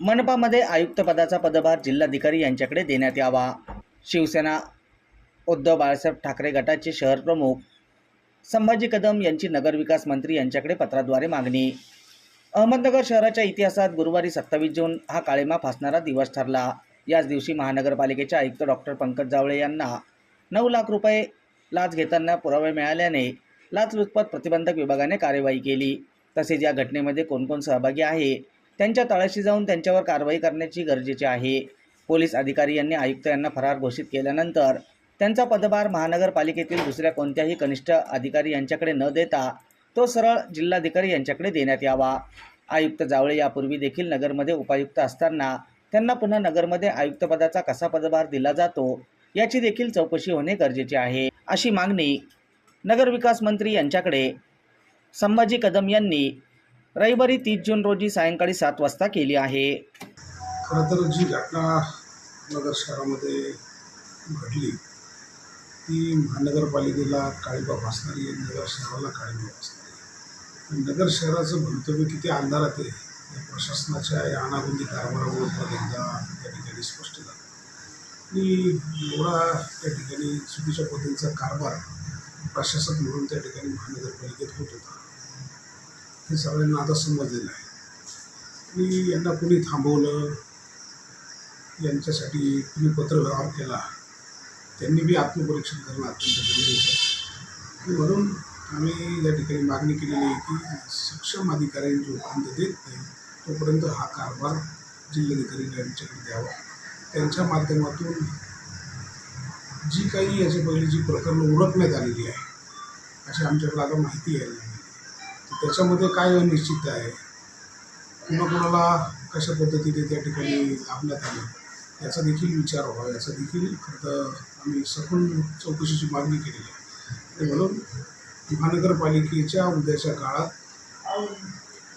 मनपामध्ये आयुक्तपदाचा पदभार जिल्हाधिकारी यांच्याकडे देण्यात यावा. शिवसेना उद्धव बाळासाहेब ठाकरे गटाचे शहर प्रमुख संभाजी कदम यांची नगरविकास मंत्री यांच्याकडे पत्राद्वारे मागणी. अहमदनगर शहराच्या इतिहासात गुरुवारी सत्तावीस जून हा काळेमा फासणारा दिवस ठरला. याच दिवशी महानगरपालिकेचे आयुक्त डॉक्टर पंकज जावळे यांना नऊ लाख रुपये लाच घेताना पुरावे मिळाल्याने लाचलुचपत प्रतिबंधक विभागाने कार्यवाही केली. तसेच या घटनेमध्ये कोण कोण सहभागी आहे? त्यांच्या तळाशी जाऊन त्यांच्यावर कारवाई करण्याची गरजेची आहे. पोलीस अधिकारी यांनी आयुक्त यांना फरार घोषित केल्यानंतर त्यांचा पदभार महानगरपालिकेतील दुसऱ्या कोणत्याही कनिष्ठ अधिकारी यांच्याकडे न देता तो सरळ जिल्हाधिकारी यांच्याकडे देण्यात यावा. आयुक्त जावळे यापूर्वी देखील नगरमध्ये उपायुक्त असताना त्यांना पुन्हा नगरमध्ये आयुक्तपदाचा कसा पदभार दिला जातो याची देखील चौकशी होणे गरजेचे आहे. अशी मागणी नगरविकास मंत्री यांच्याकडे संभाजी कदम यांनी रविवारी तीस जून रोजी सायंकाळी सात वाजता केली आहे. खरं तर जी घटना नगर शहरामध्ये घडली ती महानगरपालिकेला काळीबा भासणारी आहे नगर शहराला काळीबा भासणारी नगर शहराचं भवितव्य किती अंधारात आहे या प्रशासनाच्या या अनागुंदी कारभारामुळे पण एकदा त्या ठिकाणी स्पष्ट झालं. आणि एवढा त्या ठिकाणी चुकीच्या पद्धतीचा कारभार प्रशासक म्हणून त्या ठिकाणी महानगरपालिका हे सगळ्यांना आता समजलेलं आहे. आणि यांना कुणी थांबवलं यांच्यासाठी कुणी पत्रव्यवहार केला त्यांनी बी आत्मपरीक्षण करणं अत्यंत गरजेचं आहे. आणि म्हणून आम्ही या ठिकाणी मागणी केलेली आहे की सक्षम अधिकाऱ्यांनी जोपर्यंत देत नाही तोपर्यंत हा कारभार जिल्हाधिकारी यांच्याकडे द्यावा. त्यांच्या माध्यमातून जी काही याच्या पहिले जी प्रकरणं उरकण्यात आलेली आहे अशी आमच्याकडे आता माहिती यायला लागली. त्याच्यामध्ये काय निश्चित आहे? कुणा कुणाला कशा पद्धतीने त्या ठिकाणी लाभण्यात आलं? याचा देखील विचार व्हावा. याचा देखील खरं तर आम्ही सखोल चौकशीची मागणी केलेली आहे. आणि म्हणून महानगरपालिकेच्या उद्याच्या काळात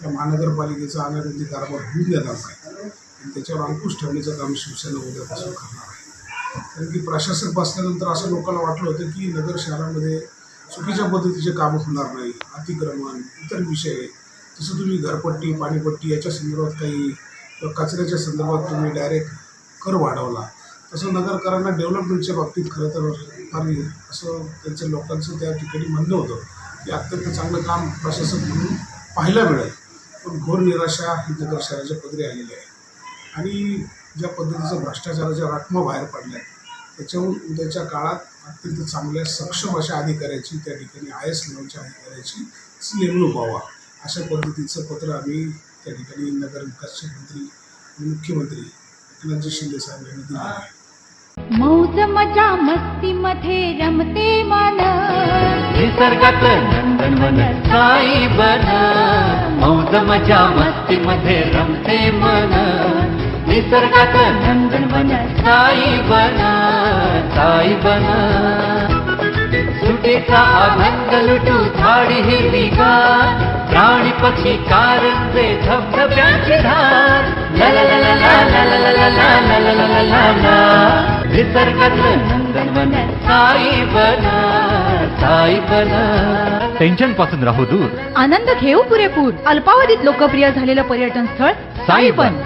या महानगरपालिकेचा अनागंधी कारभार होऊन देणार नाही आणि त्याच्यावर अंकुश ठेवण्याचं काम शिवसेना उद्यापासून करणार आहे. कारण की प्रशासक बसल्यानंतर असं लोकांना वाटलं होतं की नगर शहरामध्ये चुकीच्या पद्धतीचे कामं होणार नाही अतिक्रमण इतर विषय. जसं तुम्ही घरपट्टी पाणीपट्टी याच्या संदर्भात काही किंवा कचऱ्याच्या संदर्भात तुम्ही डायरेक्ट कर वाढवला. तसं नगरकरांना डेव्हलपमेंटच्या बाबतीत खरं तर फार असं त्यांचं लोकांचं त्या ठिकाणी म्हणणं होतं. की अत्यंत चांगलं काम प्रशासक म्हणून पाहायला मिळेल. पण घोर निराशा ही नगर शहराच्या पदरी आलेली आहे. आणि ज्या पद्धतीचं भ्रष्टाचाराच्या रकमा बाहेर पडल्या त्याच्याहून उद्याच्या काळात अत्यंत चांगल्या सक्षम अशा अधिकाऱ्याची त्या ठिकाणी आय एस लेवलच्या अधिकाऱ्याची नेमणूक व्हावा अशा पद्धतीचं पत्र आम्ही त्या ठिकाणी नगर विकासचे मंत्री आणि मुख्यमंत्री एकनाथजी शिंदे साहेब यांनी दिलं आहे. मौज मजा मस्ती मध्ये रमते मन. निसर्गात नंदनवन साई बन. मौज मजा मस्ती मध्ये रमते मन. निसर्गात नंदनवन साई बन. साईबन सुटेचा आनंद लुटू झाडी हिरवी गार प्राणी पक्षी कारंजे धबधब्यांची धार निसर्गातलं नंदनवन टेन्शनपासून राहू दूर आनंद घेऊ पुरेपूर अल्पावधीत लोकप्रिय झालेलं पर्यटन स्थळ साईबन